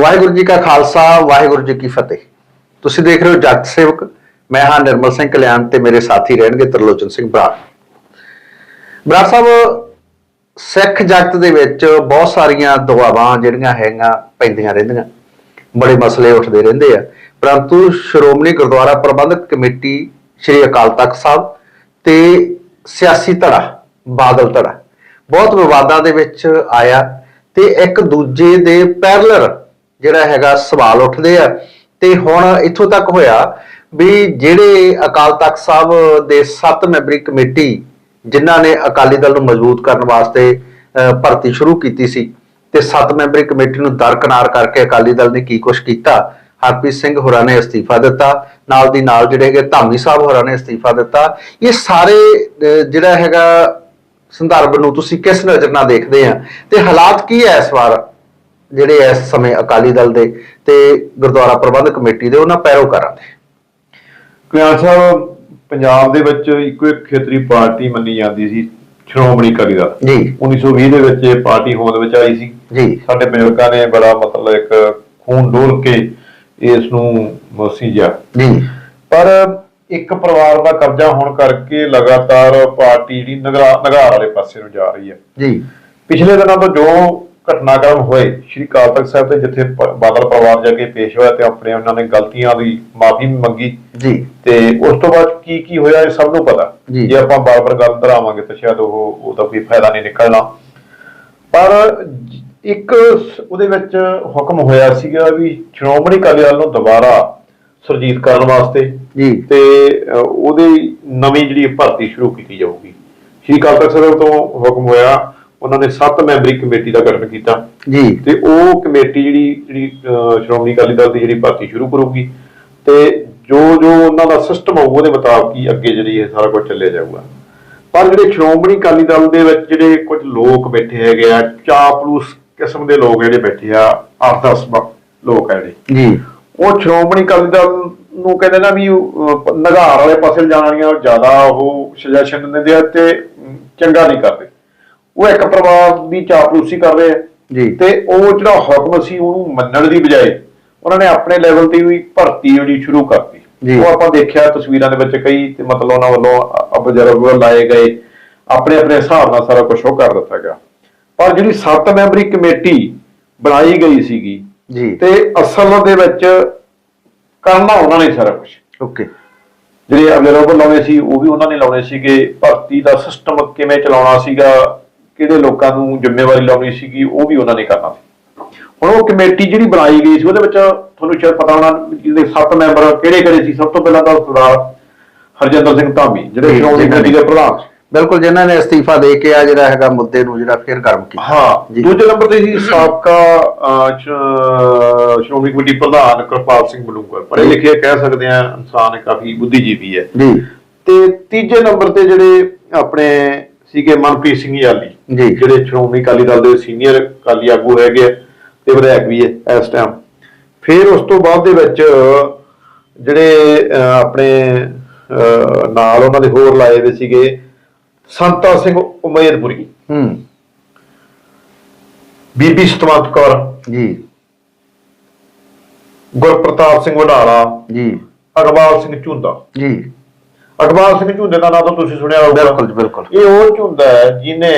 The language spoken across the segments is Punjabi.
ਵਾਹਿਗੁਰੂ ਜੀ ਕਾ ਖਾਲਸਾ, ਵਾਹਿਗੁਰੂ ਜੀ ਕੀ ਫਤਿਹ। ਤੁਸੀਂ ਦੇਖ ਰਹੇ ਹੋ ਜਗਤ ਸੇਵਕ। ਮੈਂ ਹਾਂ ਨਿਰਮਲ ਸਿੰਘ ਕਲਿਆਣ ਤੇ ਮੇਰੇ ਸਾਥੀ ਰਹਿਣਗੇ ਤਰਲੋਚਨ ਸਿੰਘ ਬਰਾੜ। ਬਰਾੜ ਸਾਹਿਬ, ਸਿੱਖ ਜਗਤ ਦੇ ਵਿੱਚ ਬਹੁਤ ਸਾਰੀਆਂ ਦੁਆਵਾਂ ਜਿਹੜੀਆਂ ਹੈਗੀਆਂ ਪੈਂਦੀਆਂ ਰਹਿੰਦੀਆਂ। ਬੜੇ ਮਸਲੇ ਉੱਠਦੇ ਰਹਿੰਦੇ ਆ। ਪਰੰਤੂ ਸ਼੍ਰੋਮਣੀ ਗੁਰਦੁਆਰਾ ਪ੍ਰਬੰਧਕ ਕਮੇਟੀ ਸ੍ਰੀ ਅਕਾਲ ਤਖਤ ਸਾਹਿਬ ਤੇ ਸਿਆਸੀ ਧੜਾ, ਬਾਦਲ ਧੜਾ, ਬਹੁਤ ਵਿਵਾਦਾਂ ਦੇ ਵਿੱਚ ਆਇਆ ਤੇ ਇੱਕ ਦੂਜੇ ਦੇ ਪੈਰਲਰ ਜਿਹੜਾ ਹੈਗਾ ਸਵਾਲ ਉੱਠਦੇ ਆ। ਤੇ ਹੁਣ ਇੱਥੋਂ ਤੱਕ ਹੋਇਆ ਵੀ ਜਿਹੜੇ ਅਕਾਲ ਤਖਤ ਸਾਹਿਬ ਦੇ 7 ਮੈਂਬਰੀ ਕਮੇਟੀ ਜਿਨ੍ਹਾਂ ਨੇ ਅਕਾਲੀ ਦਲ ਨੂੰ ਮਜ਼ਬੂਤ ਕਰਨ ਵਾਸਤੇ ਅਹ, ਭਰਤੀ ਸ਼ੁਰੂ ਕੀਤੀ ਸੀ ਤੇ 7 ਮੈਂਬਰੀ ਕਮੇਟੀ ਨੂੰ ਦਰਕਨਾਰ ਕਰਕੇ ਅਕਾਲੀ ਦਲ ਨੇ ਕੀ ਕੁਛ ਕੀਤਾ? ਹਰਪ੍ਰੀਤ ਸਿੰਘ ਹੋਰਾਂ ਨੇ ਅਸਤੀਫਾ ਦਿੱਤਾ ਨਾਲ ਦੀ ਨਾਲ ਜਿਹੜੇ ਹੈਗੇ ਧਾਮੀ ਸਾਹਿਬ ਹੋਰਾਂ ਨੇ ਅਸਤੀਫਾ ਦਿੱਤਾ। ਇਹ ਸਾਰੇ ਜਿਹੜਾ ਹੈਗਾ ਸੰਦਰਭ ਨੂੰ ਤੁਸੀਂ ਕਿਸ ਨਜ਼ਰ ਨਾਲ ਦੇਖਦੇ ਆ? ਤੇ ਹਾਲਾਤ ਕੀ ਹੈ ਇਸ ਵਾਰ? ਜਿਹੜੇ ਇਸ ਸਮੇਂ ਅਕਾਲੀ ਦਲ ਦੇ ਤੇ ਗੁਰਦੁਆਰਾ ਪ੍ਰਬੰਧਕ ਕਮੇਟੀ ਦੇ ਉਹਨਾਂ ਪੈਰੋਕਾਰਾਂ ਦੇ। ਕਿਆਨ ਸਾਹਿਬ ਪੰਜਾਬ ਦੇ ਵਿੱਚ ਇੱਕੋ ਇੱਕ ਖੇਤਰੀ ਪਾਰਟੀ ਮੰਨੀ ਜਾਂਦੀ ਸੀ ਸ਼੍ਰੋਮਣੀ ਅਕਾਲੀ ਦਲ। ਜੀ। 1920 ਦੇ ਵਿੱਚ ਇਹ ਪਾਰਟੀ ਹੋਂਦ ਵਿੱਚ ਆਈ ਸੀ। ਜੀ। ਸਾਡੇ ਬਜ਼ੁਰਗਾਂ ਨੇ ਬੜਾ ਮਤਲਬ ਇੱਕ ਖੂਨ ਡੋਲ ਕੇ ਇਸ ਨੂੰ ਸੀਜਿਆ ਜੀ। ਪਰ ਇੱਕ ਪਰਿਵਾਰ ਦਾ ਕਬਜ਼ਾ ਹੋਣ ਕਰਕੇ ਲਗਾਤਾਰ ਪਾਰਟੀ ਜਿਹੜੀ ਨਗਰਾ ਨਗਾਰ ਵਾਲੇ ਪਾਸੇ ਨੂੰ ਜਾ ਰਹੀ ਹੈ। ਜੀ। ਪਿਛਲੇ ਦਿਨਾਂ ਤੋਂ ਜੋ ਘਟਨਾਕ੍ਰਮ ਹੋਏ। ਸ਼੍ਰੀ ਅਕਾਲ ਤਖਤ ਸਾਹਿਬ ਤੇ ਜਿੱਥੇ ਬਾਦਲ ਪਰਿਵਾਰ ਜਾ ਕੇ ਪੇਸ਼ ਹੋਇਆ ਤੇ ਆਪਣੇ ਉਹਨਾਂ ਨੇ ਗਲਤੀਆਂ ਦੀ ਮਾਫੀ ਮੰਗੀ। ਜੀ। ਤੇ ਉਸ ਤੋਂ ਬਾਅਦ ਕੀ ਕੀ ਹੋਇਆ ਇਹ ਸਭ ਨੂੰ ਪਤਾ। ਜੀ। ਆਪਾਂ ਬਾਰ-ਬਾਰ ਗੱਲ ਧਰਾਵਾਂਗੇ ਤਾਂ ਸ਼ਾਇਦ ਉਹ ਉਹਦਾ ਕੋਈ ਫਾਇਦਾ ਨਹੀਂ ਨਿਕਲਣਾ। ਪਰ ਇੱਕ ਉਹਦੇ ਵਿੱਚ ਹੁਕਮ ਹੋਇਆ ਸੀਗਾ ਵੀ ਸ਼੍ਰੋਮਣੀ ਅਕਾਲੀ ਦਲ ਨੂੰ ਦੁਬਾਰਾ ਸੁਰਜੀਤ ਕਰਨ ਵਾਸਤੇ ਜੀ। ਤੇ ਉਹਦੀ ਨਵੀਂ ਜਿਹੜੀ ਭਰਤੀ ਸ਼ੁਰੂ ਕੀਤੀ ਜਾਊਗੀ। ਸ਼੍ਰੀ ਅਕਾਲ ਤਖਤ ਸਾਹਿਬ ਤੋਂ ਹੁਕਮ ਹੋਇਆ ਉਹਨਾਂ ਨੇ 7 ਮੈਂਬਰੀ ਕਮੇਟੀ ਦਾ ਗਠਨ ਕੀਤਾ। ਜੀ। ਤੇ ਉਹ ਕਮੇਟੀ ਜਿਹੜੀ ਜਿਹੜੀ ਸ਼੍ਰੋਮਣੀ ਅਕਾਲੀ ਦਲ ਦੀ ਜਿਹੜੀ ਭਰਤੀ ਸ਼ੁਰੂ ਕਰੂਗੀ ਤੇ ਜੋ ਜੋ ਉਹਨਾਂ ਦਾ ਸਿਸਟਮ ਹੋਊ ਉਹਦੇ ਮੁਤਾਬਕ ਹੀ ਅੱਗੇ ਜਿਹੜੀ ਇਹ ਸਾਰਾ ਕੁਝ ਚੱਲਿਆ ਜਾਊਗਾ। ਪਰ ਜਿਹੜੇ ਸ਼੍ਰੋਮਣੀ ਅਕਾਲੀ ਦਲ ਦੇ ਵਿੱਚ ਜਿਹੜੇ ਕੁਝ ਲੋਕ ਬੈਠੇ ਹੈਗੇ ਆ ਚਾਪਲੂਸ ਕਿਸਮ ਦੇ ਲੋਕ ਜਿਹੜੇ ਬੈਠੇ ਆ 8-10 ਲੋਕ ਆ ਜਿਹੜੇ। ਜੀ। ਉਹ ਸ਼੍ਰੋਮਣੀ ਅਕਾਲੀ ਦਲ ਨੂੰ ਕਹਿੰਦੇ ਨਾ ਵੀ ਨਗਾਰ ਵਾਲੇ ਪਾਸੇ ਜਾਣ ਵਾਲੀਆਂ ਜ਼ਿਆਦਾ ਉਹ ਸੁਜੈਸ਼ਨ ਦਿੰਦੇ ਆ ਤੇ ਚੰਗਾ ਨਹੀਂ ਕਰਦੇ। ਉਹ ਇੱਕ ਪਰਿਵਾਰ ਦੀ ਚਾਪਲੂਸੀ ਕਰ ਰਹੇ ਆ। ਜੀ। ਤੇ ਉਹ ਜਿਹੜਾ ਹੁਕਮ ਸੀ ਉਹਨੂੰ ਮੰਨਣ ਦੀ ਬਜਾਏ ਉਹਨਾਂ ਨੇ ਆਪਣੇ ਲੈਵਲ ਤੇ ਵੀ ਭਰਤੀ ਜਿਹੜੀ ਸ਼ੁਰੂ ਕਰਤੀ। ਉਹ ਆਪਾਂ ਦੇਖਿਆ ਤਸਵੀਰਾਂ ਦੇ ਵਿੱਚ ਕਈ ਤੇ ਮਤਲਬ ਉਹਨਾਂ ਵੱਲੋਂ ਅਬਜ਼ਰਵ ਲਾਏ ਗਏ। ਆਪਣੇ ਆਪਣੇ ਹਿਸਾਬ ਨਾਲ ਸਾਰਾ ਕੁਝ ਉਹ ਕਰ ਦਿੱਤਾ ਗਿਆ। ਪਰ ਜਿਹੜੀ 7 ਮੈਂਬਰੀ ਕਮੇਟੀ ਬਣਾਈ ਗਈ ਸੀਗੀ ਜੀ। ਤੇ ਅਸਲ ਦੇ ਵਿੱਚ ਕਰਨਾ ਉਹਨਾਂ ਨੇ ਸਾਰਾ ਕੁਝ ਓਕੇ। ਜਿਹੜੇ ਅਬਜ਼ਰਵਰ ਲਾਉਣੇ ਸੀ ਉਹ ਵੀ ਉਹਨਾਂ ਨੇ ਲਾਉਣੇ ਸੀਗੇ। ਭਰਤੀ ਦਾ ਸਿਸਟਮ ਕਿਵੇਂ ਚਲਾਉਣਾ ਸੀਗਾ ਕਿਹੜੇ ਲੋਕਾਂ ਨੂੰ ਜ਼ਿੰਮੇਵਾਰੀ ਲਾਉਣੀ ਸੀਗੀ ਉਹ ਵੀ ਉਹਨਾਂ ਨੇ ਕਰਨਾ ਸੀ ਹੁਣ ਉਹ ਕਮੇਟੀ ਜਿਹੜੀ ਬਣਾਈ ਗਈ ਸੀ ਉਹਦੇ ਵਿੱਚ ਤੁਹਾਨੂੰ ਸ਼ਾਇਦ ਪਤਾ ਹੋਣਾ ਜਿਹਦੇ ਸੱਤ ਮੈਂਬਰ ਕਿਹੜੇ ਕਿਹੜੇ ਸੀ ਸਭ ਤੋਂ ਪਹਿਲਾਂ ਤਾਂ ਸਰਦਾਰ ਹਰਜਿੰਦਰ ਸਿੰਘ ਧਾਮੀ ਜਿਹੜੇ ਸ਼੍ਰੋਮਣੀ ਕਮੇਟੀ ਦੇ ਪ੍ਰਧਾਨ ਸੀ। ਬਿਲਕੁਲ ਜਿਨ੍ਹਾਂ ਨੇ ਅਸਤੀਫਾ ਦੇ ਕੇ ਆ ਜਿਹੜਾ ਹੈਗਾ ਮੁੱਦੇ ਨੂੰ ਜਿਹੜਾ ਫੇਰ ਗਰਮ ਕੀਤਾ ਹਾਂ। ਦੂਜੇ ਨੰਬਰ ਤੇ ਸੀ ਸਾਬਕਾ ਸ਼੍ਰੋਮਣੀ ਕਮੇਟੀ ਪ੍ਰਧਾਨ ਕਿਰਪਾਲ ਸਿੰਘ ਬਲੂੰਗਰ ਪੜ੍ਹੇ। ਲਿਖੇ ਕਹਿ ਸਕਦੇ ਆ ਇਨਸਾਨ ਕਾਫੀ ਬੁੱਧੀਜੀਵੀ ਹੈ ਜੀ ਤੇ ਤੀਜੇ ਨੰਬਰ ਤੇ ਜਿਹੜੇ ਆਪਣੇ ਸੀਗੇ ਮਨਪ੍ਰੀਤ ਸਿੰਘ ਯਾਲੀ ਜੀ। ਜਿਹੜੇ ਸ਼੍ਰੋਮਣੀ ਅਕਾਲੀ ਦਲ ਦੇ ਸੀਨੀਅਰ ਅਕਾਲੀ ਆਗੂ ਹੈਗੇ ਆ ਤੇ ਵਿਧਾਇਕ ਵੀ ਹੈ ਇਸ ਟਾਈਮ ਫਿਰ ਉਸ ਤੋਂ ਬਾਅਦ ਦੇ ਵਿੱਚ ਜਿਹੜੇ ਆਪਣੇ ਨਾਲ ਉਹਨਾਂ ਦੇ ਹੋਰ ਲਾਏ ਦੇ ਸੀਗੇ ਸੰਤਾ ਸਿੰਘ ਉਮੇਦਪੁਰੀ। ਹੂੰ। ਬੀਬੀ ਸਤਵੰਤ ਕੌਰ। ਜੀ। ਗੁਰਪ੍ਰਤਾਪ ਸਿੰਘ ਵਡਾਲਾ। ਜੀ। ਅਗਵਾਲ ਸਿੰਘ ਝੁੰਦਾ। ਜੀ। ਅਗਵਾਲ ਸਿੰਘ ਝੁੰਦੇ ਦਾ ਨਾਮ ਤਾਂ ਤੁਸੀਂ ਸੁਣਿਆ ਹੋਊਗਾ। ਬਿਲਕੁਲ ਬਿਲਕੁਲ। ਇਹ ਉਹ ਝੁੰਦਾ ਹੈ ਜਿਨੇ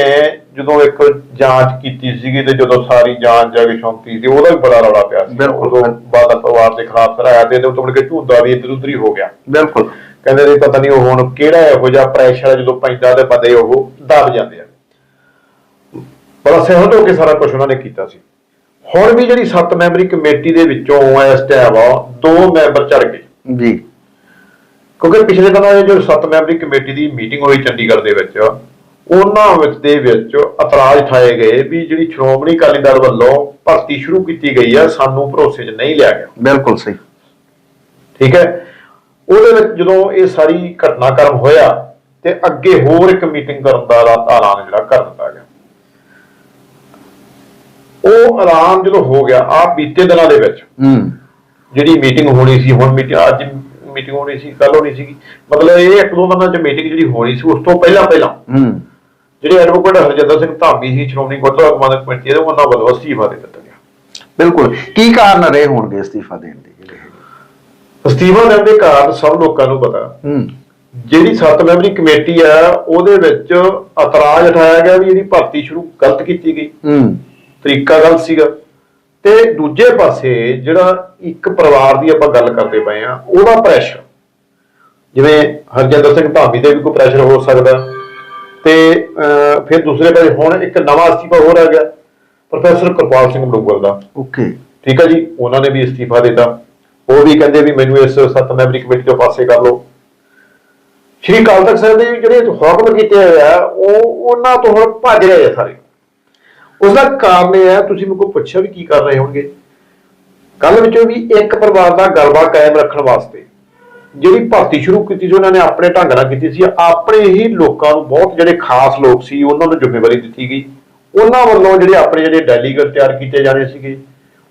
ਜਦੋਂ ਇੱਕ ਜਾਂਚ ਕੀਤੀ ਸੀਗੀ ਤੇ ਜਦੋਂ ਸਾਰੀ ਜਾਂਚ ਜਾ ਕੇ ਸ਼ੌਂਕੀ ਸੀ ਉਹਦਾ ਵੀ ਬੜਾ ਰੌਲਾ ਪਿਆ ਸੀ। ਬਿਲਕੁਲ। ਉਦੋਂ ਬਾਦਲ ਪਰਿਵਾਰ ਦੇ ਖਿਲਾਫ ਕਰਾਇਆ ਤੇ ਇਹਦੇ ਉੱਤੇ ਮੁੜ ਕੇ ਝੁੰਦਾ ਵੀ ਇੱਧਰ ਉੱਧਰ ਹੀ ਹੋ ਗਿਆ। ਬਿਲਕੁਲ। ਕਹਿੰਦੇ ਨੇ ਪਤਾ ਨਹੀਂ ਉਹ ਹੁਣ ਕਿਹੜਾ ਇਹੋ ਜਿਹਾ ਪ੍ਰੈਸ਼ਰ ਜਦੋਂ ਪੈਂਦਾ ਤੇ ਬੰਦੇ ਉਹ ਦਬ ਜਾਂਦੇ ਆ। ਬੜਾ ਸਹਿਮਤ ਹੋ ਕੇ ਸਾਰਾ ਕੁਝ ਉਹਨਾਂ ਨੇ ਕੀਤਾ ਸੀ। ਹੁਣ ਵੀ ਜਿਹੜੀ 7 ਮੈਂਬਰੀ ਕਮੇਟੀ ਦੇ ਵਿੱਚੋਂ ਇਸ ਟਾਈਮ ਦੋ ਮੈਂਬਰ ਚੜ ਗਏ। ਜੀ। ਕਿਉਂਕਿ ਪਿਛਲੇ ਦਿਨਾਂ ਇਹ ਜੋ 7 ਮੈਂਬਰੀ ਕਮੇਟੀ ਦੀ ਮੀਟਿੰਗ ਹੋਈ ਚੰਡੀਗੜ੍ਹ ਦੇ ਵਿੱਚ ਉਹਨਾਂ ਵਿੱਚ ਦੇ ਵਿੱਚ ਇਤਰਾਜ਼ ਠਾਏ ਗਏ ਵੀ ਜਿਹੜੀ ਸ਼੍ਰੋਮਣੀ ਅਕਾਲੀ ਦਲ ਵੱਲੋਂ ਭਰਤੀ ਸ਼ੁਰੂ ਕੀਤੀ ਗਈ ਆ ਸਾਨੂੰ ਭਰੋਸੇ 'ਚ ਨਹੀਂ ਲਿਆ ਗਿਆ। ਬਿਲਕੁਲ ਸਹੀ। ਠੀਕ ਹੈ? ਉਹਦੇ ਵਿੱਚ ਜਦੋਂ ਇਹ ਸਾਰੀ ਘਟਨਾਕ੍ਰਮ ਹੋਇਆ ਤੇ ਅੱਗੇ ਹੋਰ ਇੱਕ ਮੀਟਿੰਗ ਕਰਨ ਦਾ ਐਲਾ- ਐਲਾਨ ਜਿਹੜਾ ਕਰ ਦਿੱਤਾ ਗਿਆ। ਉਹ ਐਲਾਨ ਜਦੋਂ ਹੋ ਗਿਆ ਆ ਬੀਤੇ ਦਿਨਾਂ ਦੇ ਵਿੱਚ ਹੂੰ। ਜਿਹੜੀ ਮੀਟਿੰਗ ਹੋਣੀ ਸੀ ਹੁਣ ਮੀਟਿੰਗ ਅੱਜ ਮੀਟਿੰਗ ਹੋਣੀ ਸੀ ਕੱਲ ਹੋਣੀ ਸੀਗੀ। ਮਤਲਬ ਇਹ ਇੱਕ ਦੋ ਦਿਨਾਂ ਚ ਮੀਟਿੰਗ ਜਿਹੜੀ ਹੋਣੀ ਸੀ ਉਸ ਤੋਂ ਪਹਿਲਾਂ ਪਹਿਲਾਂ ਹੂੰ। ਜਿਹੜੇ ਐਡਵੋਕੇਟ ਹਰਜਿੰਦਰ ਸਿੰਘ ਧਾਮੀ ਸੀ ਸ਼੍ਰੋਮਣੀ ਗੁਰਦੁਆਰਾ ਪ੍ਰਬੰਧਕ ਕਮੇਟੀ ਦੇ ਉਹਨਾਂ ਵੱਲੋਂ ਅਸਤੀਫਾ ਦੇ ਦਿੱਤਾ ਗਿਆ। ਬਿਲਕੁਲ। ਕੀ ਕਾਰਨ ਰਹੇ ਹੋਣਗੇ ਅਸਤੀਫਾ ਦੇਣ ਦੇ? ਜਿਹੜੇ? ਅਸਤੀਫਾ ਦੇਣ ਦੇ ਕਾਰਨ ਸਭ ਲੋਕਾਂ ਨੂੰ ਪਤਾ। ਹੂੰ। ਜਿਹੜੀ ਸੱਤ ਮੈਂਬਰੀ ਕਮੇਟੀ ਆ ਉਹਦੇ ਵਿੱਚ ਇਤਰਾਜ਼ ਉਠਾਇਆ ਗਿਆ ਵੀ ਇਹਦੀ ਭਰਤੀ ਸ਼ੁਰੂ ਗਲਤ ਕੀਤੀ ਗਈ। ਹੂੰ। ਤਰੀਕਾ ਗਲਤ ਸੀਗਾ। ਤੇ ਦੂਜੇ ਪਾਸੇ ਜਿਹੜਾ ਇੱਕ ਪਰਿਵਾਰ ਦੀ ਆਪਾਂ ਗੱਲ ਕਰਦੇ ਪਏ ਆ ਉਹਦਾ ਪ੍ਰੈਸ਼ਰ ਜਿਵੇਂ ਹਰਜਿੰਦਰ ਸਿੰਘ ਧਾਮੀ ਦੇ ਵੀ ਕੋਈ ਪ੍ਰੈਸ਼ਰ ਹੋ ਸਕਦਾ। ਤੇ ਫਿਰ ਦੂਸਰੇ ਪਾਸੇ ਹੁਣ ਇੱਕ ਨਵਾਂ ਅਸਤੀਫਾ ਹੋਰ ਆ ਗਿਆ ਪ੍ਰੋਫੈਸਰ ਕਿਰਪਾਲ ਸਿੰਘ ਬਲੂਗਲ ਦਾ। ਓਕੇ। ਠੀਕ ਹੈ ਜੀ? ਉਹਨਾਂ ਨੇ ਵੀ ਅਸਤੀਫਾ ਦਿੱਤਾ। ਉਹ ਵੀ ਕਹਿੰਦੇ ਵੀ ਮੈਨੂੰ ਇਸ ਸੱਤ ਮੈਂਬਰੀ ਕਮੇਟੀ ਤੋਂ ਪਾਸੇ ਕਰ ਲਓ। ਸ਼੍ਰੀ ਅਕਾਲ ਤਖਤ ਸਾਹਿਬ ਦੇ ਜਿਹੜੇ ਹੁਕਮ ਕੀਤੇ ਹੋਏ ਆ ਉਹ ਉਹਨਾਂ ਤੋਂ ਹੁਣ ਭੱਜ ਰਹੇ ਆ ਸਾਰੇ। ਉਸ ਦਾ ਕਾਰਨ ਇਹ ਹੈ ਤੁਸੀਂ ਮੈਨੂੰ ਪੁੱਛਿਆ ਵੀ ਕੀ ਕਰ ਰਹੇ ਹੋਣਗੇ? ਕੱਲ ਵਿੱਚੋਂ ਵੀ ਇੱਕ ਪਰਿਵਾਰ ਦਾ ਗਲਬਾ ਕਾਇਮ ਰੱਖਣ ਵਾਸਤੇ ਜਿਹੜੀ ਭਰਤੀ ਸ਼ੁਰੂ ਕੀਤੀ ਸੀ ਉਹਨਾਂ ਨੇ ਆਪਣੇ ਢੰਗ ਨਾਲ ਕੀਤੀ ਸੀ। ਆਪਣੇ ਹੀ ਲੋਕਾਂ ਨੂੰ ਬਹੁਤ ਜਿਹੜੇ ਖਾਸ ਲੋਕ ਸੀ ਉਹਨਾਂ ਨੂੰ ਜ਼ਿੰਮੇਵਾਰੀ ਦਿੱਤੀ ਗਈ। ਉਹਨਾਂ ਵੱਲੋਂ ਜਿਹੜੇ ਆਪਣੇ ਜਿਹੜੇ ਡੈਲੀਗੇਟ ਤਿਆਰ ਕੀਤੇ ਜਾਣੇ ਸੀਗੇ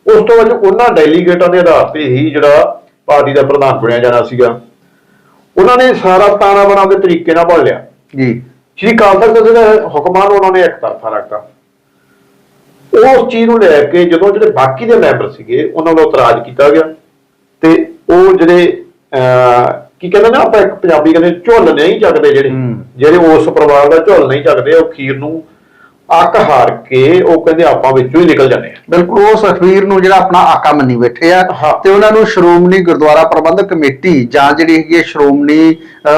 ਉਸ ਤੋਂ ਬਾਅਦ ਉਹਨਾਂ ਡੈਲੀਗੇਟਾਂ ਦੇ ਆਧਾਰ ਤੇ ਹੀ ਜਿਹੜਾ ਪਾਰਟੀ ਦਾ ਪ੍ਰਧਾਨ ਬਣਿਆ ਜਾਣਾ ਸੀਗਾ। ਉਹਨਾਂ ਨੇ ਸਾਰਾ ਤਾਣਾ ਬਣਾ ਦੇ ਤਰੀਕੇ ਨਾਲ ਭੜ ਲਿਆ। ਜੀ। ਸ਼੍ਰੀ ਅਕਾਲ ਤਖਤ ਦੇ ਜਿਹੜੇ ਹੁਕਮਾਂ ਨੂੰ ਉਹਨਾਂ ਨੇ ਇੱਕ ਤਰਫਾ ਰੱਖਤਾ। ਉਸ ਚੀਜ਼ ਨੂੰ ਲੈ ਕੇ ਜਦੋਂ ਜਿਹੜੇ ਬਾਕੀ ਦੇ ਮੈਂਬਰ ਸੀਗੇ ਉਹਨਾਂ ਵੱਲੋਂ ਇਤਰਾਜ਼ ਕੀਤਾ ਗਿਆ। ਤੇ ਉਹ ਜਿਹੜੇ ਕੀ ਕਹਿੰਦੇ ਨਾ ਆਪਾਂ ਇੱਕ ਪੰਜਾਬੀ ਕਹਿੰਦੇ ਝੁੱਲ ਨਹੀਂ ਚੱਕਦੇ ਜਿਹੜੇ। ਜਿਹੜੇ ਉਸ ਪਰਿਵਾਰ ਦਾ ਝੁੱਲ ਨਹੀਂ ਚੱਕਦੇ ਉਹ ਖੀਰ ਨੂੰ ਅੱਕ ਹਾਰ ਕੇ ਉਹ ਕਹਿੰਦੇ ਆਪਾਂ ਵਿੱਚੋਂ ਹੀ ਨਿਕਲ ਜਾਂਦੇ ਆ ਬਿਲਕੁਲ ਉਹ ਸਖਵੀਰ ਨੂੰ ਜਿਹੜਾ ਆਪਣਾ ਆਕਾ ਮੰਨੀ ਬੈਠੇ ਆ। ਤੇ ਉਹਨਾਂ ਨੂੰ ਸ਼੍ਰੋਮਣੀ ਗੁਰਦੁਆਰਾ ਪ੍ਰਬੰਧਕ ਕਮੇਟੀ ਜਾਂ ਜਿਹੜੀ ਹੈਗੀ ਹੈ ਸ਼੍ਰੋਮਣੀ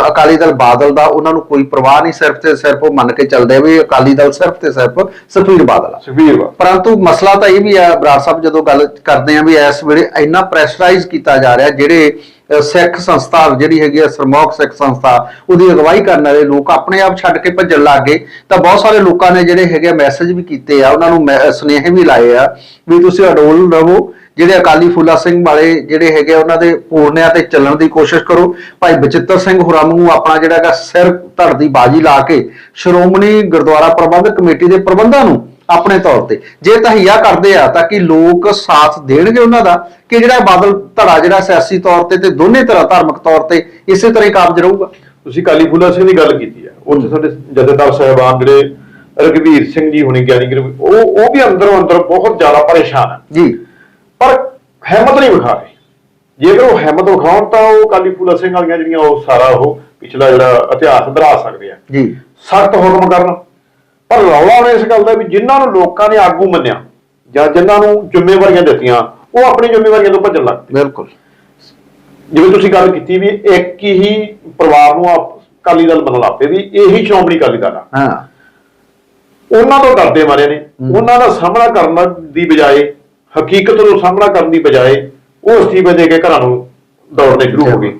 ਅਕਾਲੀ ਦਲ ਬਾਦਲ ਦਾ ਉਹਨਾਂ ਨੂੰ ਕੋਈ ਪਰਵਾਹ ਨਹੀਂ ਸਿਰਫ ਤੇ ਸਿਰਫ ਉਹ ਮੰਨ ਕੇ ਚੱਲਦੇ ਆ ਵੀ ਅਕਾਲੀ ਦਲ ਸਿਰਫ ਤੇ ਸਿਰਫ ਸਖਵੀਰ ਬਾਦਲ ਆ ਸੁਖਬੀਰ ਵਾ ਪਰੰਤੂ ਮਸਲਾ ਤਾਂ ਇਹ ਵੀ ਆ ਬਰਾੜ ਸਾਹਿਬ ਜਦੋਂ ਗੱਲ ਕਰਦੇ ਆ ਵੀ ਇਸ ਵੇਲੇ ਇੰਨਾ ਪ੍ਰੈਸ਼ਰਾਈਜ਼ ਕੀਤਾ ਜਾ ਰਿਹਾ ਜਿਹੜੇ ਸਿੱਖ ਸੰਸਥਾ ਜਿਹੜੀ ਹੈਗੀ ਆ ਸਰਮੌਕ ਸਿੱਖ ਸੰਸਥਾ ਉਹਦੀ ਅਗਵਾਈ ਕਰਨ ਵਾਲੇ ਲੋਕ ਆਪਣੇ ਆਪ ਛੱਡ ਕੇ ਭੱਜਣ ਲੱਗ ਗਏ। ਤਾਂ ਬਹੁਤ ਸਾਰੇ ਲੋਕਾਂ ਨੇ ਜਿਹੜੇ ਹੈਗੇ ਮੈਸੇਜ ਵੀ ਕੀਤੇ ਆ ਉਹਨਾਂ ਨੂੰ ਮੈ- ਸੁਨੇਹੇ ਵੀ ਲਾਏ ਆ ਵੀ ਤੁਸੀਂ ਅਡੋਲ ਰਹੋ ਜਿਹੜੇ ਅਕਾਲੀ ਫੂਲਾ ਸਿੰਘ ਵਾਲੇ ਜਿਹੜੇ ਹੈਗੇ ਆ, ਉਹਨਾਂ ਦੇ ਪੂਰਨਿਆਂ ਤੇ ਚੱਲਣ ਦੀ ਕੋਸ਼ਿਸ਼ ਕਰੋ। ਭਾਈ ਬਚਿੱਤਰ ਸਿੰਘ ਹੋਰਾਂ ਨੂੰ ਆਪਣਾ ਜਿਹੜਾ ਹੈਗਾ ਸਿਰ ਧੜ ਦੀ ਬਾਜੀ ਲਾ ਕੇ ਸ਼੍ਰੋਮਣੀ ਗੁਰਦੁਆਰਾ ਪ੍ਰਬੰਧਕ ਕਮੇਟੀ ਦੇ ਪ੍ਰਬੰਧਾਂ ਨੂੰ ਆਪਣੇ ਤੌਰ ਤੇ। ਜੇ ਤਹਈਆ ਕਰਦੇ ਆ ਤਾਂ ਕਿ ਲੋਕ ਸਾਥ ਦੇਣਗੇ ਉਹਨਾਂ ਦਾ? ਕਿ ਜਿਹੜਾ ਬਾਦਲ ਧੜਾ ਜਿਹੜਾ ਸਿਆਸੀ ਤੌਰ ਤੇ ਤੇ ਦੋਨੇ ਤਰ੍ਹਾਂ ਧਾਰਮਿਕ ਤੌਰ ਤੇ ਇਸੇ ਤਰ੍ਹਾਂ ਹੀ ਕਾਬਜ ਰਹੂਗਾ? ਤੁਸੀਂ ਕਾਲੀ ਫੂਲਾ ਸਿੰਘ ਦੀ ਗੱਲ ਕੀਤੀ ਹੈ ਉੱਥੇ ਸਾਡੇ ਜਥੇਦਾਰ ਸਾਹਿਬਾਨ ਜਿਹੜੇ ਰਘਵੀਰ ਸਿੰਘ ਜੀ ਹੁਣੀ ਗਿਆਨੀ ਕਿ ਉਹ ਉਹ ਵੀ ਅੰਦਰੋਂ ਅੰਦਰ ਬਹੁਤ ਜ਼ਿਆਦਾ ਪਰੇਸ਼ਾਨ ਹੈ ਜੀ। ਪਰ ਹਿੰਮਤ ਨਹੀਂ ਵਿਖਾ ਰਹੇ। ਜੇਕਰ ਉਹ ਹਿੰਮਤ ਵਿਖਾਉਣ ਤਾਂ ਉਹ ਕਾਲੀ ਫੂਲਾ ਸਿੰਘ ਵਾਲੀਆਂ ਜਿਹੜੀਆਂ ਉਹ ਸਾਰਾ ਉਹ ਪਿਛਲਾ ਜਿਹੜਾ ਇਤਿਹਾਸ ਦਰਾ ਸਕਦੇ ਆ। ਜੀ। ਸਖਤ ਹੁਕਮ ਕਰਨ। ਪਰ ਰੌਲਾ ਹੁਣ ਇਸ ਗੱਲ ਦਾ ਵੀ ਜਿਨ੍ਹਾਂ ਨੂੰ ਲੋਕਾਂ ਨੇ ਆਗੂ ਮੰਨਿਆ ਜਾਂ ਜਿਨ੍ਹਾਂ ਨੂੰ ਜ਼ਿੰਮੇਵਾਰੀਆਂ ਦਿੱਤੀਆਂ ਉਹ ਆਪਣੀ ਜ਼ਿੰਮੇਵਾਰੀਆਂ ਤੋਂ ਭੱਜਣ ਲੱਗ ਪਏ। ਬਿਲਕੁਲ। ਜਿਵੇਂ ਤੁਸੀਂ ਗੱਲ ਕੀਤੀ ਵੀ ਇੱਕ ਹੀ ਪਰਿਵਾਰ ਨੂੰ ਆਪ- ਅਕਾਲੀ ਦਲ ਮੰਨ ਲੱਪੇ ਵੀ ਇਹੀ ਸ਼੍ਰੋਮਣੀ ਅਕਾਲੀ ਦਲ ਆ। ਹਾਂ। ਉਹਨਾਂ ਤੋਂ ਡਰਦੇ ਮਾਰੇ ਨੇ। ਉਹਨਾਂ ਦਾ ਸਾਹਮਣਾ ਕਰਨ ਦੀ ਬਜਾਏ ਹਕੀਕਤ ਨੂੰ ਸਾਹਮਣਾ ਕਰਨ ਦੀ ਬਜਾਏ ਉਹ ਅਸਤੀਫੇ ਦੇ ਕੇ ਘਰਾਂ ਨੂੰ ਦੌੜਨੇ ਸ਼ੁਰੂ ਹੋ ਗਏ।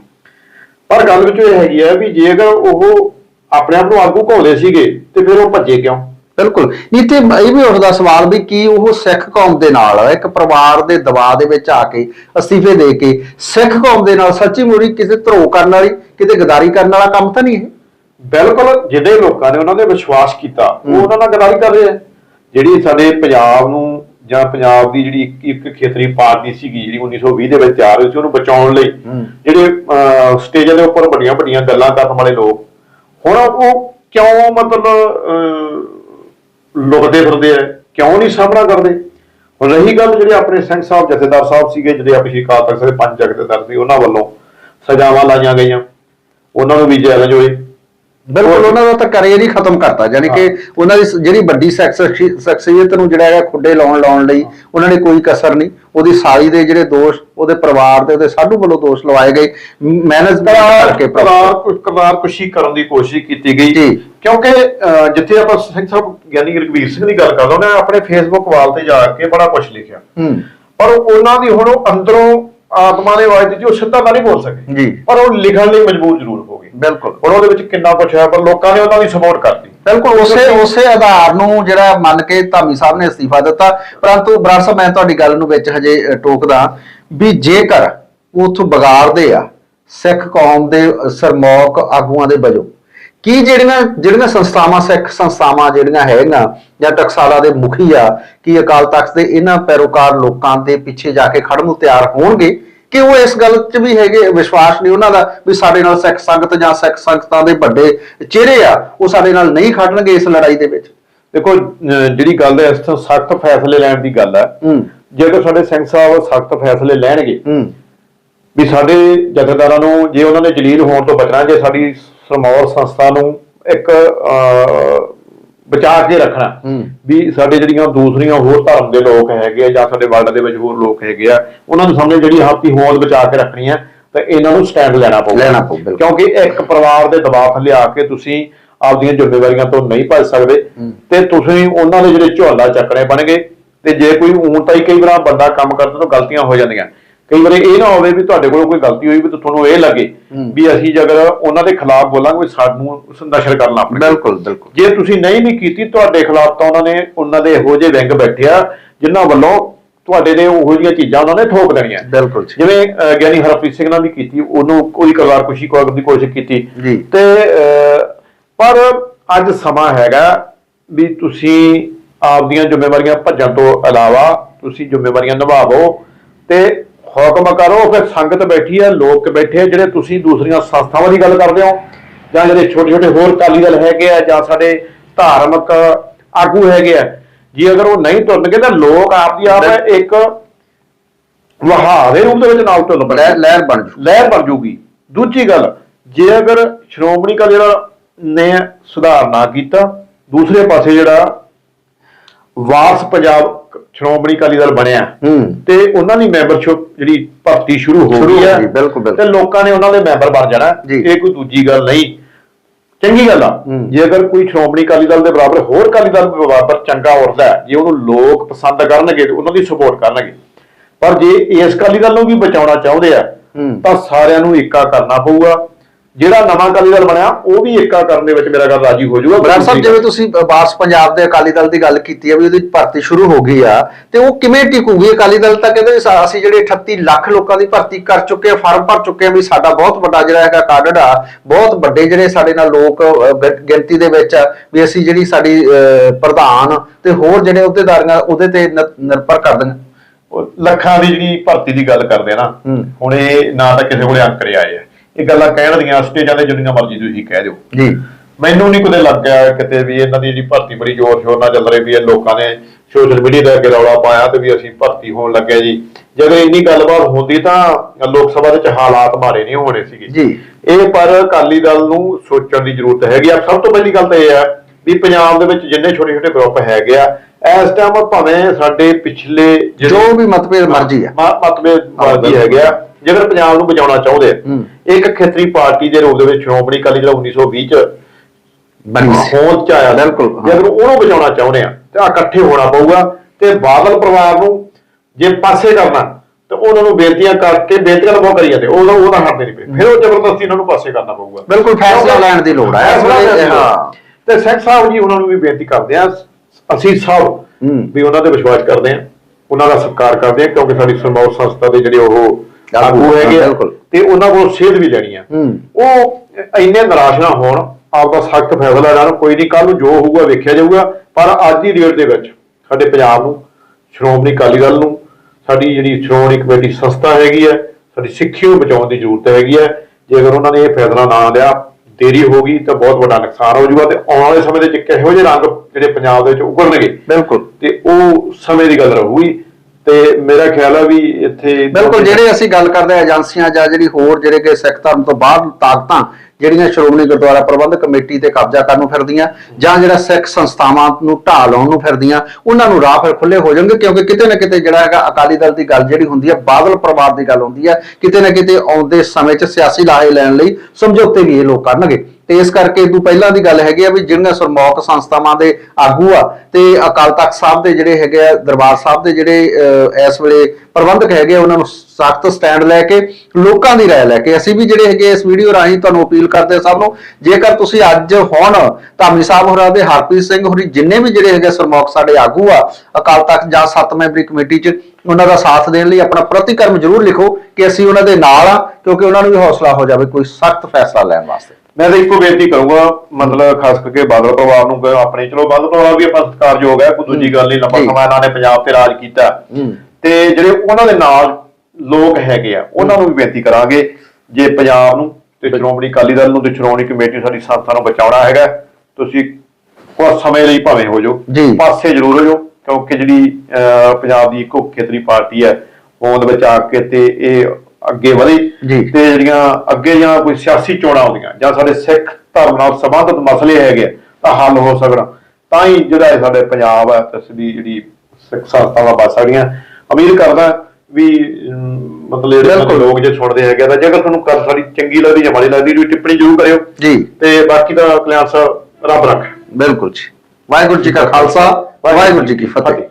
ਪਰ ਗੱਲ ਵਿੱਚ ਇਹ ਹੈਗੀ ਆ ਵੀ ਜੇਕਰ ਉਹ ਆਪਣੇ ਆਪ ਨੂੰ ਆਗੂ ਘੋਲੇ ਸੀਗੇ ਤੇ ਫਿਰ ਉਹ ਭੱਜੇ ਕਿਉਂ ਬਿਲਕੁਲ ਨਹੀਂ ਤੇ ਇਹ ਵੀ ਉੱਠਦਾ ਸਵਾਲ ਵੀ ਕੀ ਉਹ ਸਿੱਖ ਕੌਮ ਦੇ ਨਾਲ ਇੱਕ ਪਰਿਵਾਰ ਦੇ ਦਬਾਅ ਦੇ ਵਿੱਚ ਆ ਕੇ ਅਸਤੀਫੇ ਦੇ ਕੇ ਸਿੱਖ ਕੌਮ ਦੇ ਨਾਲ ਸੱਚੀ ਮੁੜੀ ਕਿਸੇ ਧਰੋ ਕਰਨ ਵਾਲੀ ਕਿਤੇ ਗਦਾਰੀ ਕਰਨ ਵਾਲਾ ਕੰਮ ਤਾਂ ਨਹੀਂ ਇਹ ਬਿਲਕੁਲ ਜਿਹੜੇ ਲੋਕਾਂ ਨੇ ਉਹਨਾਂ ਦੇ ਵਿਸ਼ਵਾਸ ਕੀਤਾ ਉਹ। ਉਹਨਾਂ ਨਾਲ ਗਦਾਰੀ ਕਰ ਰਹੇ ਆ ਜਿਹੜੀ ਸਾਡੇ ਪੰਜਾਬ ਨੂੰ ਜਾਂ ਪੰਜਾਬ ਦੀ ਜਿਹੜੀ ਇੱਕ ਖੇਤਰੀ ਪਾਰਟੀ ਸੀਗੀ ਜਿਹੜੀ 1920 ਦੇ ਵਿੱਚ ਤਿਆਰ ਹੋਈ ਸੀ ਉਹਨੂੰ ਬਚਾਉਣ ਲਈ। ਜਿਹੜੇ ਸਟੇਜਾਂ ਦੇ ਉੱਪਰ ਵੱਡੀਆਂ ਵੱਡੀਆਂ ਗੱਲਾਂ ਕਰਨ ਵਾਲੇ ਲੋਕ ਹੁਣ ਉਹ ਕਿਉਂ ਮਤਲਬ ਅਹ, ਲੁਕਦੇ ਫਿਰਦੇ ਆ? ਕਿਉਂ ਨਹੀਂ ਸਾਹਮਣਾ ਕਰਦੇ? ਹੁਣ ਰਹੀ ਗੱਲ ਜਿਹੜੇ ਆਪਣੇ ਸਿੰਘ ਸਾਹਿਬ ਜਥੇਦਾਰ ਸਾਹਿਬ ਸੀਗੇ ਜਿਹੜੇ ਆਪਣੀ ਸ਼੍ਰੀ ਤਖਤ ਦੇ ਪੰਜ ਜਥੇਦਾਰ ਸੀ ਉਹਨਾਂ ਵੱਲੋਂ ਸਜ਼ਾਵਾਂ ਲਾਈਆਂ ਗਈਆਂ। ਉਹਨਾਂ ਨੂੰ ਵੀ ਜੈਲੰਜ ਜੋਏ ਬਿਲਕੁਲ ਉਹਨਾਂ ਦਾ ਤਾਂ ਕਰੀਅਰ ਹੀ ਖਤਮ ਕਰਤਾ ਯਾਨੀ ਕਿ ਉਹਨਾਂ ਦੀ ਜਿਹੜੀ ਵੱਡੀ ਸ਼ਖਸੀ- ਸ਼ਖਸੀਅਤ ਨੂੰ ਜਿਹੜਾ ਹੈਗਾ ਖੁੱਡੇ ਲਾਉਣ ਲਾਉਣ ਲਈ ਉਹਨਾਂ ਨੇ ਕੋਈ ਕਸਰ ਨਹੀਂ। ਉਹਦੀ ਸਾਲੀ ਦੇ ਜਿਹੜੇ ਦੋਸ਼ ਉਹਦੇ ਪਰਿਵਾਰ ਦੇ ਉਹਦੇ ਸਾਧੂ ਵੱਲੋਂ ਦੋਸ਼ ਲਵਾਏ ਗਏ। ਮੈਨੇਜ ਕਰਕੇ ਕਰਾਰ ਕਰਾਰ ਕੁਸ਼ੀ ਕਰਨ ਦੀ ਕੋਸ਼ਿਸ਼ ਕੀਤੀ ਗਈ। ਜੀ। ਕਿਉਂਕਿ ਜਿੱਥੇ ਆਪਾਂ ਸਿੰਘ ਸਾਹਿਬ ਗਿਆਨੀ ਰਘਵੀਰ ਸਿੰਘ ਦੀ ਗੱਲ ਕਰਦੇ ਉਹਨਾਂ ਆਪਣੇ ਫੇਸਬੁੱਕ ਵਾਲ ਤੇ ਜਾ ਕੇ ਬੜਾ ਕੁਝ ਲਿਖਿਆ। ਪਰ ਉਹਨਾਂ ਦੀ ਹੁਣ ਉਹ ਅੰਦਰੋਂ ਆਤਮਾ ਨੇ ਆਵਾਜ਼ ਦਿੱਤੀ ਉਹ ਸਿੱਧਾ ਤਾਂ ਨਹੀਂ ਬੋਲ ਸਕੇ। ਜੀ। ਪਰ ਉਹ ਲਿਖਣ ਲਈ ਮਜਬੂਰ ਜ਼ਰੂਰ ਬਿਲਕੁਲ। ਹੁਣ ਉਹਦੇ ਵਿੱਚ ਕਿੰਨਾ ਕੁਝ ਹੈ ਪਰ ਲੋਕਾਂ ਨੇ ਉਹਨਾਂ ਦੀ ਸਪੋਰਟ ਕਰਤੀ। ਬਿਲਕੁਲ ਉਸੇ ਉਸੇ ਆਧਾਰ ਨੂੰ ਜਿਹੜਾ ਮੰਨ ਕੇ ਧਾਮੀ ਸਾਹਿਬ ਨੇ ਅਸਤੀਫਾ ਦਿੱਤਾ। ਪਰੰਤੂ ਬਰਾੜ ਸਾਹਿਬ ਮੈਂ ਤੁਹਾਡੀ ਗੱਲ ਨੂੰ ਵਿੱਚ ਹਜੇ ਟੋਕਦਾ ਵੀ ਜੇਕਰ ਉਥੋਂ ਵਿਗਾੜਦੇ ਆ ਸਿੱਖ ਕੌਮ ਦੇ ਸਰਮੌਕ ਆਗੂਆਂ ਦੇ ਵਜੋਂ ਕੀ ਜਿਹੜੀਆਂ ਜਿਹੜੀਆਂ ਸੰਸਥਾਵਾਂ ਸਿੱਖ ਸੰਸਥਾਵਾਂ ਜਿਹੜੀਆਂ ਹੈਗੀਆਂ ਜਾਂ ਟਕਸਾਲਾ ਦੇ ਮੁਖੀ ਆ ਕੀ ਅਕਾਲ ਤਖਤ ਦੇ ਇਹਨਾਂ ਪੈਰੋਕਾਰ ਲੋਕਾਂ ਦੇ ਪਿੱਛੇ ਜਾ ਕੇ ਖੜਨ ਨੂੰ ਤਿਆਰ ਹੋਣਗੇ ਕਿ ਉਹ ਇਸ ਗੱਲ 'ਚ ਵੀ ਹੈਗੇ ਵਿਸ਼ਵਾਸ ਨਹੀਂ ਉਹਨਾਂ ਦਾ ਵੀ ਸਾਡੇ ਨਾਲ ਸਿੱਖ ਸੰਗਤ ਜਾਂ ਸਿੱਖ ਸੰਗਤਾਂ ਦੇ ਵੱਡੇ ਚਿਹਰੇ ਆ ਉਹ ਸਾਡੇ ਨਾਲ ਨਹੀਂ ਖੜਨਗੇ ਇਸ ਲੜਾਈ ਦੇ ਵਿੱਚ। ਦੇਖੋ ਜਿਹੜੀ ਗੱਲ ਹੈ ਇਸ ਤੋਂ ਸਖਤ ਫੈਸਲੇ ਲੈਣ ਦੀ ਗੱਲ ਹੈ। ਹੂੰ। ਜੇਕਰ ਸਾਡੇ ਸਿੰਘ ਸਾਹਿਬ ਸਖਤ ਫੈਸਲੇ ਲੈਣਗੇ ਵੀ ਸਾਡੇ ਜਥੇਦਾਰਾਂ ਨੂੰ ਜੇ ਉਹਨਾਂ ਨੇ ਜਲੀਲ ਹੋਣ ਤੋਂ ਬਚਣਾ ਜੇ ਸਾਡੀ ਸਮੌਰ ਸੰਸਥਾ ਨੂੰ ਇੱਕ ਬਚਾ ਕੇ ਰੱਖਣਾ। ਵੀ ਸਾਡੇ ਜਿਹੜੀਆਂ ਦੂਸਰੀਆਂ ਹੋਰ ਧਰਮ ਦੇ ਲੋਕ ਹੈਗੇ ਆ ਜਾਂ ਸਾਡੇ ਵਰਲਡ ਦੇ ਵਿੱਚ ਹੋਰ ਲੋਕ ਹੈਗੇ ਆ ਉਹਨਾਂ ਨੂੰ ਸਾਹਮਣੇ ਜਿਹੜੀ ਹਾਪੀ ਹੋਂਦ ਬਚਾ ਕੇ ਰੱਖਣੀ ਹੈ ਤਾਂ ਇਹਨਾਂ ਨੂੰ ਸਟੈਂਡ ਲੈਣਾ ਪਊਗਾ ਲੈਣਾ ਪਊ, ਬਿਲਕੁਲ। ਕਿਉਂਕਿ ਇੱਕ ਪਰਿਵਾਰ ਦੇ ਦਬਾਅ ਥੱਲੇ ਆ ਕੇ ਤੁਸੀਂ ਆਪਦੀਆਂ ਜ਼ਿੰਮੇਵਾਰੀਆਂ ਤੋਂ ਨਹੀਂ ਭੱਜ ਸਕਦੇ ਤੇ ਤੁਸੀਂ ਉਹਨਾਂ ਦੇ ਜਿਹੜੇ ਝੋਲਾ ਚੱਕਣੇ ਬਣਗੇ ਤੇ ਜੇ ਕੋਈ ਊਂ ਤਾਂ ਹੀ ਕਈ ਵਾਰ ਬੰਦਾ ਕੰਮ ਕਰਦਾ ਤਾਂ ਗਲਤੀਆਂ ਹੋ ਜਾਂਦੀਆਂ ਕਈ ਵਾਰੀ ਇਹ ਨਾ ਹੋਵੇ ਵੀ ਤੁਹਾਡੇ ਕੋਲ ਕੋਈ ਗਲਤੀ ਹੋਈ ਵੀ ਤੁਹਾਨੂੰ ਇਹ ਲੱਗੇ ਵੀ ਅਸੀਂ ਜੇਕਰ ਉਹਨਾਂ ਦੇ ਖਿਲਾਫ ਬੋਲਾਂਗੇ ਵੀ ਸਾਨੂੰ ਨਸ਼ਰ ਕਰਨਾ ਆਪਣੇ ਬਿਲਕੁਲ ਬਿਲਕੁਲ। ਜੇ ਤੁਸੀਂ ਨਹੀਂ ਵੀ ਕੀਤੀ ਤੁਹਾਡੇ ਖਿਲਾਫ ਤਾਂ ਉਹਨਾਂ ਨੇ ਉਹਨਾਂ ਦੇ ਇਹੋ ਜਿਹੇ ਵਿੰਗ ਬੈਠਿਆ ਜਿਨ੍ਹਾਂ ਵੱਲੋਂ ਤੁਹਾਡੇ ਦੇ ਉਹੋ ਜਿਹੀਆਂ ਚੀਜ਼ਾਂ ਉਹਨਾਂ ਨੇ ਠੋਕ ਦੇਣੀਆਂ। ਬਿਲਕੁਲ। ਜਿਵੇਂ ਗਿਆਨੀ ਹਰਪ੍ਰੀਤ ਸਿੰਘ ਨਾਲ ਵੀ ਕੀਤੀ ਉਹਨੂੰ ਕੋਈ ਕਰਵਾਰ ਖੁਸ਼ੀ ਕਰਨ ਦੀ ਕੋਸ਼ਿਸ਼ ਕੀਤੀ। ਤੇ ਪਰ ਅੱਜ ਸਮਾਂ ਹੈਗਾ ਵੀ ਤੁਸੀਂ ਆਪਦੀਆਂ ਜ਼ਿੰਮੇਵਾਰੀਆਂ ਭੱਜਣ ਤੋਂ ਇਲਾਵਾ ਤੁਸੀਂ ਜ਼ਿੰਮੇਵਾਰੀਆਂ ਨਿਭਾਵੋ ਤੇ ਹੁਕਮ ਕਰੋ ਫਿਰ ਸੰਗਤ ਬੈਠੀ ਹੈ ਲੋਕ ਬੈਠੇ ਜਿਹੜੇ ਤੁਸੀਂ ਦੂਸਰੀਆਂ ਸੰਸਥਾਵਾਂ ਦੀ ਗੱਲ ਕਰਦੇ ਹੋ ਜਾਂ ਜਿਹੜੇ ਛੋਟੇ ਛੋਟੇ ਹੋਰ ਅਕਾਲੀ ਦਲ ਹੈਗੇ ਆ ਜਾਂ ਸਾਡੇ ਧਾਰਮਿਕ ਆਗੂ ਹੈਗੇ ਆ ਜੇ ਅਗਰ ਉਹ ਨਹੀਂ ਤੁਰਨਗੇ ਤਾਂ ਲੋਕ ਆਪ ਦੀ ਆਪ ਇੱਕ ਵਹਾਅ ਦੇ ਰੂਪ ਦੇ ਵਿੱਚ ਨਾਲ ਤੁਰਨ ਲਹਿਰ ਲਹਿਰ ਬਣ ਜੂ ਲਹਿਰ ਬਣ ਜੂਗੀ। ਦੂਜੀ ਗੱਲ ਜੇ ਅਗਰ ਸ਼੍ਰੋਮਣੀ ਅਕਾਲੀ ਦਲ ਨੇ ਸੁਧਾਰ ਨਾ ਕੀਤਾ ਦੂਸਰੇ ਪਾਸੇ ਜਿਹੜਾ ਵਾਰਸ ਪੰਜਾਬ ਸ਼੍ਰੋਮਣੀ ਅਕਾਲੀ ਦਲ ਬਣਿਆ ਤੇ ਉਹਨਾਂ ਦੀ ਮੈਂਬਰਸ਼ਿਪ ਜਿਹੜੀ ਭਰਤੀ ਸ਼ੁਰੂ ਹੋ ਗਈ ਹੋ ਬਿਲਕੁਲ। ਤੇ ਲੋਕਾਂ ਨੇ ਉਹਨਾਂ ਦੇ ਮੈਂਬਰ ਬਣ ਜਾਣਾ। ਇਹ ਕੋਈ ਦੂਜੀ ਗੱਲ ਨਹੀਂ ਚੰਗੀ ਗੱਲ ਆ। ਜੇ ਅਗਰ ਕੋਈ ਸ਼੍ਰੋਮਣੀ ਅਕਾਲੀ ਦਲ ਦੇ ਬਰਾਬਰ ਹੋਰ ਅਕਾਲੀ ਦਲ ਦੇ ਬਰਾਬਰ ਚੰਗਾ ਉੱਠਦਾ ਹੈ, ਜੇ ਉਹਨੂੰ ਲੋਕ ਪਸੰਦ ਕਰਨਗੇ ਤੇ ਉਹਨਾਂ ਦੀ ਸਪੋਰਟ ਕਰਨਗੇ ਪਰ ਜੇ ਇਸ ਅਕਾਲੀ ਦਲ ਨੂੰ ਵੀ ਬਚਾਉਣਾ ਚਾਹੁੰਦੇ ਆ। ਤਾਂ ਸਾਰਿਆਂ ਨੂੰ ਏਕਾ ਕਰਨਾ ਪਊਗਾ ਜਿਹੜਾ ਨਵਾਂ ਅਕਾਲੀ ਦਲ ਬਣਿਆ ਉਹ ਵੀ ਏਕਾ ਕਰਨ ਦੇ ਵਿੱਚ ਮੇਰਾ ਗੱਲ ਰਾਜੀ ਹੋ ਜਾਊਗਾ ਬਰਾੜ ਸਾਹਿਬ ਜਿਵੇਂ ਤੁਸੀਂ ਬਾਸ ਪੰਜਾਬ ਦੇ ਅਕਾਲੀ ਦਲ ਦੀ ਗੱਲ ਕੀਤੀ ਹੈ ਵੀ ਉਹਦੀ ਭਰਤੀ ਸ਼ੁਰੂ ਹੋ ਗਈ ਆ ਤੇ ਉਹ ਕਿਵੇਂ ਟਿਕੂਗੀ? ਅਕਾਲੀ ਦਲ ਤਾਂ ਕਹਿੰਦੇ ਅਸੀਂ ਜਿਹੜੇ 38 ਲੱਖ ਲੋਕਾਂ ਦੀ ਭਰਤੀ ਕਰ ਚੁੱਕੇ ਆ ਫਾਰਮ ਭਰ ਚੁੱਕੇ ਆ ਵੀ ਸਾਡਾ ਬਹੁਤ ਵੱਡਾ ਜਿਹੜਾ ਹੈਗਾ ਕਾਡਰ ਆ ਬਹੁਤ ਵੱਡੇ ਜਿਹੜੇ ਸਾਡੇ ਨਾਲ ਲੋਕ ਗਿਣਤੀ ਦੇ ਵਿੱਚ ਵੀ ਅਸੀਂ ਜਿਹੜੀ ਸਾਡੀ ਪ੍ਰਧਾਨ ਤੇ ਹੋਰ ਜਿਹੜੇ ਅਹੁਦੇਦਾਰੀਆਂ ਉਹਦੇ ਤੇ ਨਿਰਭਰ ਕਰਦੀਆਂ ਉਹ ਲੱਖਾਂ ਦੀ ਜਿਹੜੀ ਭਰਤੀ ਦੀ ਗੱਲ ਕਰਦੇ ਆ ਨਾ। ਹੁਣ ਇਹ ਨਾ ਤਾਂ ਕਿਸੇ ਕੋਲੇ ਅੰਕੜੇ ਆਏ ਆ। ਇਹ ਗੱਲਾਂ ਕਹਿਣ ਦੀਆਂ ਸਟੇਜਾਂ ਤੇ ਜਿੰਨੀਆਂ ਮਰਜ਼ੀ ਤੁਸੀਂ ਕਹਿ ਦਿਓ। ਜੀ। ਮੈਨੂੰ ਨਹੀਂ ਕਦੇ ਲੱਗਿਆ ਕਿਤੇ ਵੀ ਇਹਨਾਂ ਦੀ ਜਿਹੜੀ ਭਰਤੀ ਬੜੀ ਜ਼ੋਰ ਸ਼ੋਰ ਨਾਲ ਚੱਲ ਰਹੀ ਵੀ ਇਹ ਲੋਕਾਂ ਨੇ ਸੋਸ਼ਲ ਮੀਡੀਆ ਦੇ ਅੱਗੇ ਰੌਲਾ ਪਾਇਆ ਤੇ ਵੀ ਅਸੀਂ ਭਰਤੀ ਹੋਣ ਲੱਗੇ ਜੀ। ਜਦੋਂ ਇੰਨੀ ਗੱਲਬਾਤ ਹੁੰਦੀ ਤਾਂ ਲੋਕ ਸਭਾ ਦੇ ਵਿੱਚ ਹਾਲਾਤ ਮਾਰੇ ਨਹੀਂ ਹੋਣੇ ਸੀਗੇ। ਜੀ। ਇਹ ਪਰ ਅਕਾਲੀ ਦਲ ਨੂੰ ਸੋਚਣ ਦੀ ਜ਼ਰੂਰਤ ਹੈਗੀ ਆ। ਸਭ ਤੋਂ ਪਹਿਲੀ ਗੱਲ ਤਾਂ ਇਹ ਹੈ ਵੀ ਪੰਜਾਬ ਦੇ ਵਿੱਚ ਜਿੰਨੇ ਛੋਟੇ ਛੋਟੇ ਗਰੁੱਪ ਹੈਗੇ ਆ ਇਸ ਟਾਈਮ ਭਾਵੇਂ ਸਾਡੇ ਪਿਛਲੇ ਜੋ ਵੀ ਮਤਭੇਦ ਮਰਜ਼ੀ ਆ। ਮਤਭੇਦ ਮਰਜ਼ੀ ਹੈਗੇ ਆ। ਜੇਕਰ ਪੰਜਾਬ ਨੂੰ ਬਚਾਉਣਾ ਚਾਹੁੰਦੇ ਆ। ਇੱਕ ਖੇਤਰੀ ਪਾਰਟੀ ਦੇ ਰੂਪ ਦੇ ਵਿੱਚ ਸ਼੍ਰੋਮਣੀ ਅਕਾਲੀ ਦਲ 1920 ਚ ਹੋਂਦ ਚ ਆਇਆ ਬਿਲਕੁਲ। ਜੇਕਰ ਉਹਨੂੰ ਬਚਾਉਣਾ ਚਾਹੁੰਦੇ ਆ ਤੇ ਇਕੱਠੇ ਹੋਣਾ ਪਊਗਾ ਤੇ ਬਾਦਲ ਪਰਿਵਾਰ ਨੂੰ ਜੇ ਪਾਸੇ ਕਰਨਾ ਤੇ ਉਹਨਾਂ ਨੂੰ ਬੇਨਤੀਆਂ ਕਰਕੇ ਬੇਨਤੀਆਂ ਲਵਾ ਕਰੀ ਜਾਂਦੇ ਉਹਦਾ ਉਹਦਾ ਹੱਥ ਨਹੀਂ ਪਏ ਫਿਰ ਉਹ ਜ਼ਬਰਦਸਤੀ ਇਹਨਾਂ ਨੂੰ ਪਾਸੇ ਕਰਨਾ ਪਊਗਾ ਬਿਲਕੁਲ ਫੈਸਲਾ ਲੈਣ ਦੀ ਲੋੜ ਹੈ। ਤੇ ਸਿੰਘ ਸਾਹਿਬ ਜੀ ਉਹਨਾਂ ਨੂੰ ਵੀ ਬੇਨਤੀ ਕਰਦੇ ਆ ਅਸੀਂ ਸਭ। ਵੀ ਉਹਨਾਂ ਤੇ ਵਿਸ਼ਵਾਸ ਕਰਦੇ ਆ ਉਹਨਾਂ ਦਾ ਸਤਿਕਾਰ ਕਰਦੇ ਆ ਕਿਉਂਕਿ ਸਾਡੀ ਸਮੌਰ ਸੰਸਥਾ ਦੇ ਜਿਹੜੇ ਉਹ ਆਗੂ, ਹੈਗੇ ਆ। ਬਿਲਕੁਲ। ਤੇ ਉਹਨਾਂ ਕੋਲ ਸੇਧ ਵੀ ਲੈਣੀ ਆ। ਹੂੰ। ਉਹ ਇੰਨੇ ਨਿਰਾਸ਼ ਨਾ ਹੋਣ ਆਪਦਾ ਸਖਤ ਫੈਸਲਾ ਲੈਣ ਕੋਈ ਨਹੀਂ ਕੱਲ ਨੂੰ ਜੋ ਹੋਊਗਾ ਵੇਖਿਆ ਜਾਊਗਾ। ਪਰ ਅੱਜ ਦੀ ਡੇਟ ਦੇ ਵਿੱਚ ਸਾਡੇ ਪੰਜਾਬ ਨੂੰ ਸ਼੍ਰੋਮਣੀ ਅਕਾਲੀ ਦਲ ਨੂੰ ਸਾਡੀ ਜਿਹੜੀ ਸ਼੍ਰੋਮਣੀ ਕਮੇਟੀ ਸੰਸਥਾ ਹੈਗੀ ਹੈ ਸਾਡੀ ਸਿੱਖੀ ਨੂੰ ਬਚਾਉਣ ਦੀ ਜ਼ਰੂਰਤ ਹੈਗੀ ਹੈ ਜੇਕਰ ਉਹਨਾਂ ਨੇ ਇਹ ਫੈਸਲਾ ਨਾ ਲਿਆ ਦੇਰੀ ਹੋ ਗਈ ਤਾਂ ਬਹੁਤ ਵੱਡਾ ਨੁਕਸਾਨ ਹੋ ਜਾਊਗਾ। ਤੇ ਆਉਣ ਵਾਲੇ ਸਮੇਂ ਦੇ ਵਿੱਚ ਕਿਹੋ ਜਿਹੇ ਰੰਗ ਜਿਹੜੇ ਪੰਜਾਬ ਦੇ ਵਿੱਚ ਉਭਰਨਗੇ ਬਿਲਕੁਲ। ਤੇ ਉਹ ਸਮੇਂ ਦੀ ਗੱਲ ਰਹੂਗੀ। ਤੇ ਮੇਰਾ ਖਿਆਲ ਹੈ ਵੀ ਇੱਥੇ ਬਿਲਕੁਲ ਜਿਹੜੇ ਅਸੀਂ ਗੱਲ ਕਰਦੇ ਹਾਂ ਏਜੰਸੀਆਂ ਜਾਂ ਜਿਹੜੀ ਹੋਰ ਜਿਹੜੇ ਕਿ ਸਿੱਖ ਧਰਮ ਤੋਂ ਬਾਹਰ ਤਾਕਤਾਂ ਜਿਹੜੀਆਂ ਸ਼੍ਰੋਮਣੀ ਗੁਰਦੁਆਰਾ ਪ੍ਰਬੰਧਕ ਕਮੇਟੀ ਤੇ ਕਬਜ਼ਾ ਕਰਨ ਨੂੰ ਫਿਰਦੀਆਂ ਜਾਂ ਜਿਹੜਾ ਸਿੱਖ ਸੰਸਥਾਵਾਂ ਨੂੰ ਢਾਹ ਲਾਉਣ ਨੂੰ ਫਿਰਦੀਆਂ ਉਹਨਾਂ ਨੂੰ ਰਾਹ ਫਿਰ ਖੁੱਲੇ ਹੋ ਜਾਣਗੇ ਕਿਉਂਕਿ ਕਿਤੇ ਨਾ ਕਿਤੇ ਜਿਹੜਾ ਹੈਗਾ ਅਕਾਲੀ ਦਲ ਦੀ ਗੱਲ ਜਿਹੜੀ ਹੁੰਦੀ ਹੈ ਬਾਦਲ ਪਰਿਵਾਰ ਦੀ ਗੱਲ ਹੁੰਦੀ ਹੈ ਕਿਤੇ ਨਾ ਕਿਤੇ ਆਉਂਦੇ ਸਮੇਂ 'ਚ ਸਿਆਸੀ ਲਾਹੇ ਲੈਣ ਲਈ ਸਮਝੌਤੇ ਵੀ ਇਹ ਲੋਕ ਕਰਨਗੇ। ਤੇ ਇਸ ਕਰਕੇ ਤੋਂ ਪਹਿਲਾਂ ਦੀ ਗੱਲ ਹੈਗੀ ਆ ਵੀ ਜਿਹੜੀਆਂ ਸਰਮੌਕ ਸੰਸਥਾਵਾਂ ਦੇ ਆਗੂ ਆ ਤੇ ਅਕਾਲ ਤਖਤ ਸਾਹਿਬ ਦੇ ਜਿਹੜੇ ਹੈਗੇ ਆ ਦਰਬਾਰ ਸਾਹਿਬ ਦੇ ਜਿਹੜੇ ਅਹ, ਇਸ ਵੇਲੇ ਪ੍ਰਬੰਧਕ ਹੈਗੇ ਆ, ਉਹਨਾਂ ਨੂੰ ਸਖਤ ਸਟੈਂਡ ਲੈ ਕੇ ਲੋਕਾਂ ਦੀ رائے ਲੈ ਕੇ ਅਸੀਂ ਵੀ ਜਿਹੜੇ ਹੈਗੇ ਇਸ ਵੀਡੀਓ ਰਾਹੀਂ ਤੁਹਾਨੂੰ ਅਪੀਲ ਕਰਦੇ ਹਾਂ ਸਭ ਨੂੰ ਜੇਕਰ ਤੁਸੀਂ ਅੱਜ ਹੁਣ ਧਾਮੀ ਸਾਹਿਬ ਹੋਰਾਂ ਦੇ ਹਰਪ੍ਰੀਤ ਸਿੰਘ ਹੋਰੀ ਜਿੰਨੇ ਵੀ ਜਿਹੜੇ ਹੈਗੇ ਸਰਮੌਕ ਸਾਡੇ ਆਗੂ ਆ ਅਕਾਲ ਤਖਤ ਜਾਂ ਸੱਤ ਮੈਂਬਰੀ ਕਮੇਟੀ 'ਚ ਉਹਨਾਂ ਦਾ ਸਾਥ ਦੇਣ ਲਈ ਆਪਣਾ ਪ੍ਰਤੀਕਰਮ ਜ਼ਰੂਰ ਲਿਖੋ ਕਿ ਅਸੀਂ ਉਹਨਾਂ ਦੇ ਨਾਲ ਆ ਕਿਉਂਕਿ ਉਹਨਾਂ ਨੂੰ ਵੀ ਹੌਸਲਾ ਹੋ ਜਾਵੇ ਕੋਈ ਸਖਤ ਫੈਸਲਾ ਲੈਣ ਵਾਸਤੇ ਮੈਂ ਤਾਂ ਇੱਕੋ ਬੇਨਤੀ ਕਰੂੰਗਾ ਮਤਲਬ ਖਾਸ ਕਰਕੇ ਬਾਦਲ ਪਰਿਵਾਰ ਨੂੰ ਕਿ ਆਪਣੇ ਚਲੋ ਬਾਦਲ ਪਰਿਵਾਰ ਵੀ ਆਪਾਂ ਸਤਿਕਾਰਯੋਗ ਹੈ ਕੋਈ ਦੂਜੀ ਗੱਲ ਨਹੀਂ ਲੰਬਾ। ਸਮਾਂ ਇਹਨਾਂ ਨੇ ਪੰਜਾਬ ਤੇ ਰਾਜ ਕੀਤਾ। ਤੇ ਜਿਹੜੇ ਉਹਨਾਂ ਦੇ ਨਾਲ ਲੋਕ ਹੈਗੇ ਆ ਉਹਨਾਂ ਨੂੰ ਵੀ ਬੇਨਤੀ ਕਰਾਂਗੇ ਜੇ ਪੰਜਾਬ ਨੂੰ ਤੇ ਸ਼੍ਰੋਮਣੀ ਅਕਾਲੀ ਦਲ ਨੂੰ ਤੇ ਸ਼੍ਰੋਮਣੀ ਕਮੇਟੀ ਸਾਡੀ ਸੰਸਥਾ ਨੂੰ ਬਚਾਉਣਾ ਹੈਗਾ ਤੁਸੀਂ ਕੁਝ ਸਮੇਂ ਲਈ ਭਾਵੇਂ ਹੋ ਜੀ। ਜਾਓ ਪਾਸੇ ਜ਼ਰੂਰ ਹੋ ਜਾਓ ਕਿਉਂਕਿ ਜਿਹੜੀ ਪੰਜਾਬ ਦੀ ਇੱਕ ਖੇਤਰੀ ਪਾਰਟੀ ਹੈ ਹੋਂਦ ਵਿੱਚ ਆ ਕੇ ਤੇ ਇਹ ਅੱਗੇ ਵਧੇ ਜੀ। ਤੇ ਜਿਹੜੀਆਂ ਅੱਗੇ ਜਾਂ ਕੋਈ ਸਿਆਸੀ ਚੋਣਾਂ ਆਉਂਦੀਆਂ ਜਾਂ ਸਾਡੇ ਸਿੱਖ ਧਰਮ ਨਾਲ ਸੰਬੰਧਿਤ ਮਸਲੇ ਹੈਗੇ ਤਾਂ ਹੱਲ ਹੋ ਸਕਣ। ਤਾਂ ਹੀ ਜਿਹੜਾ ਇਹ ਸਾਡੇ ਪੰਜਾਬ ਹੈ ਤੇ ਇਸ ਦੀ ਜਿਹੜੀ ਸਿੱਖ ਸੰਸਥਾਵਾਂ ਬਚ ਸਕਦੀਆਂ। ਉਮੀਦ ਕਰਦਾ ਵੀ ਮਤਲਬ ਜਿਹੜੇ। ਲੋਕ ਜੇ ਸੁਣਦੇ ਹੈਗੇ ਤਾਂ ਜੇਕਰ ਤੁਹਾਨੂੰ ਗੱਲ ਸਾਡੀ ਚੰਗੀ ਲੱਗਦੀ ਜਾਂ ਮਾੜੀ ਲੱਗਦੀ ਵੀ ਟਿੱਪਣੀ ਜ਼ਰੂਰ ਕਰਿਓ। ਜੀ। ਤੇ ਬਾਕੀ ਦਾ ਕਲਿਆਣ ਸਾਹਿਬ ਰੱਬ ਰੱਖ। ਬਿਲਕੁਲ ਜੀ। ਵਾਹਿਗੁਰੂ ਜੀ ਕਾ ਖਾਲਸਾ। ਵਾਹਿਗੁਰੂ ਜੀ ਕੀ ਫਤਿਹ।